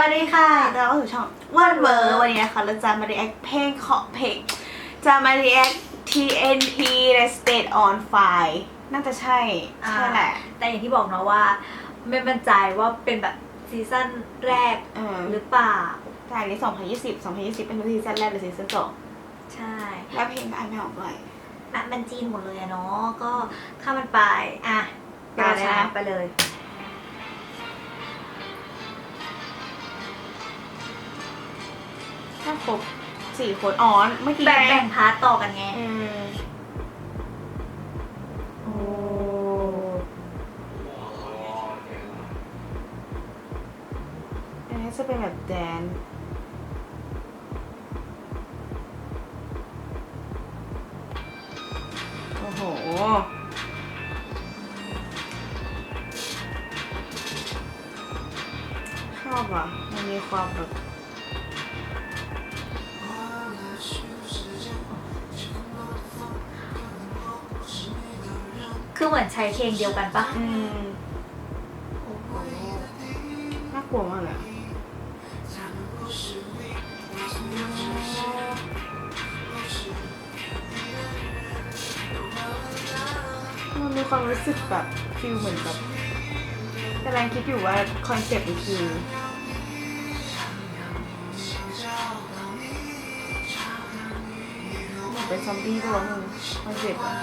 วัสดีค่ะเราก็สู่ช่องวันเวอร์วันนี้นะคะเราจะมา react เพลงของเพลง จะมา react TNT The State on Fire น่าจะใช่ ใช่แหละ แต่อย่างที่บอกเนาะว่า ไม่มั่นใจว่าเป็นแบบซีซั่นแรกเออหรือเปล่าแต่อันนี้ 2020 2020 เป็นซีซั่นแรกหรือซีซั่นสองใช่ แล้วเพลงก็อ่านไม่ออกด้วยอะมันจีนหมดเลยอะเนาะก็ข้ามมันไป อะไปเลยนะไปเลย ถ้าครบสี่คนอ๋อเมื่อกี้แบ่งไงแบ่งพาร์ตต่อกันไงเออโอ้อันนี้จะเป็นแบบแดนโอ้โห ชอบอะ มันมีความแบบ คือเหมือนใช้เพลงเดียวกันปะอืมน่ากลัวมากเลยอะมันมีความรู้สึกแบบฟิลเหมือนแบบกำลังคิดอยู่ว่าคอนเซ็ปต์มันคือเหมือนเป็นซอมบี้ป่ะวะมึงคอนเซ็ปต์อะ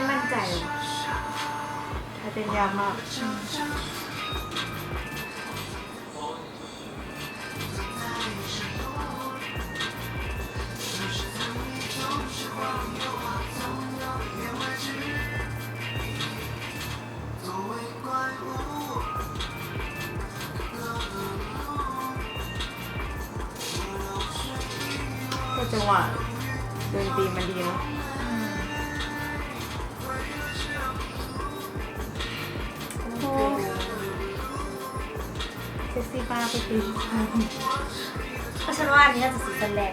ไม่มั่นใจถ้าเป็นยากมากก็จังหวะดนตรีมันดีเนาะ ซ็กซี่มาไปตีเพราะฉันว่าอันนี้น่าจะซีซั่นแรก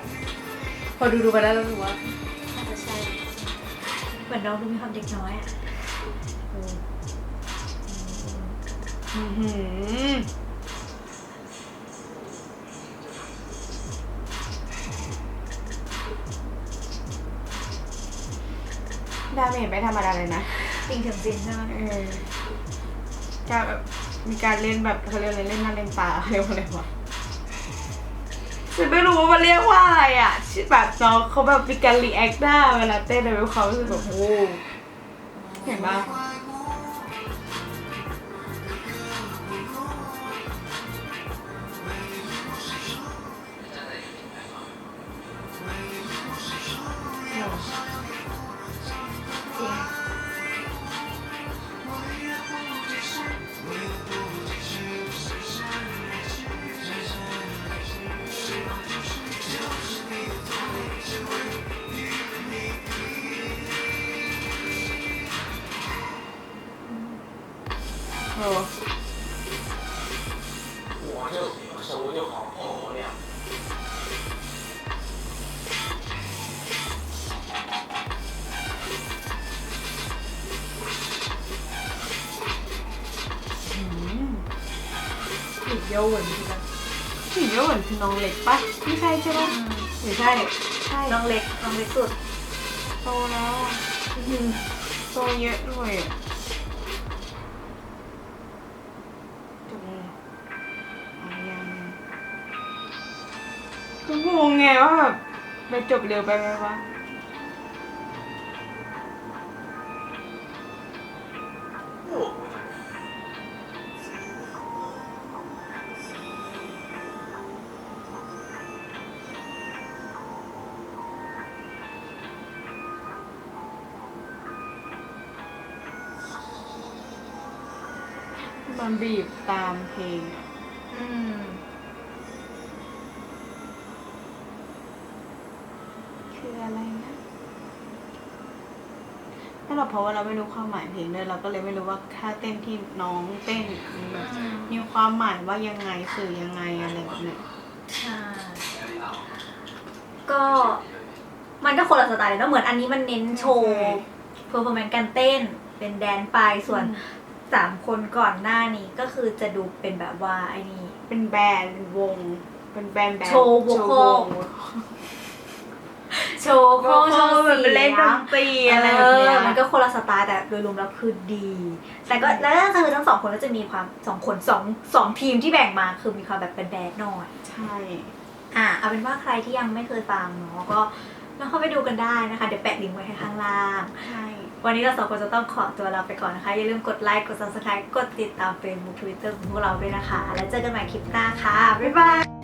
พอดูดูไปแล้วรู้ว่าน่าจะใช่เหมือนน้องดูมีความเด็กน้อยอะอือหือดาเมจไม่ธรรมดาเลยนะ จริงถึงจริงใช่ไหม เออการแบบ มีการเล่นแบบเขาเรียกอะไรเล่นหน้าเล่นตาเรียกว่าอะไรวะฉันไม่รู้ว่ามันเรียกว่าอะไรอะแบบน้องเขาแบบมีการรีแอคหน้าเวลาเต้นเลยมีความรู้สึกแบบโอ้เห็นปะ เออหัวจะสูจะของโอ้นี่ยผีเยาวนใช่ไหมผีเยาวนคือน้องเล็กปะไม่ใช่ใช่ปะหรืใช่ใช่น้องเล็กน้องเล็กสุดโตแล้วโตเยอะด้วยอะ คืองงไงว่าแบบไปจบเร็วไปไหมวะมันบีบตามเพลงอะอืม คืออะไรนะถ้าเราเพราะว่าเราไม่รู้ความหมายเพลงเลยเราก็เลยไม่รู้ว่าท่าเต้นที่น้องเต้นมันแบบมีความหมายว่ายังไงสื่อยังไงอะไรแบบเนี้ยใช่ก็มันก็คนละสไตล์เลยเนอะเหมือนอันนี้มันเน้นโชว์เพอร์ฟอร์แมนซ์การเต้น เป็นแดนซ์ไปส่วนสามคนก่อนหน้านี้ก็คือจะดูเป็นแบบว่าไอ้นี่เป็นแบนด์เป็นวง เป็นแบนด์แบนด์โชว์ vocal โชว์โชโคว์โชว์แบบเสีเป็นเล่นดยนตรีอะไรแบบเนี้เอยอมันก็คนละสไตล์แต่โดยรวมแล้วคือดี แต่ก็แล้วก็คือทั้งสองคนก็จะมีความสองคนสองสองทีมที่แบ่งมาคือมีความแบบเป็นแบดหน่อยใช่อะเอาเป็นว่าใครที่ยังไม่เคยฟังเนาะก็ลองเข้าไปดูกันได้นะคะ เดี๋ยวแปะลิงก์ไว้ให้ข้างล่างใช่วันนี้เราสองคนจะต้องขอตัวลาไปก่อนนะคะ อย่าลืมกดไลค์ กด subscribe กดติดตาม Facebook Twitter ของพวกเราด้วยนะคะ แล้วเจอกันใหม่คลิปหน้าค่ะ บ๊ายบาย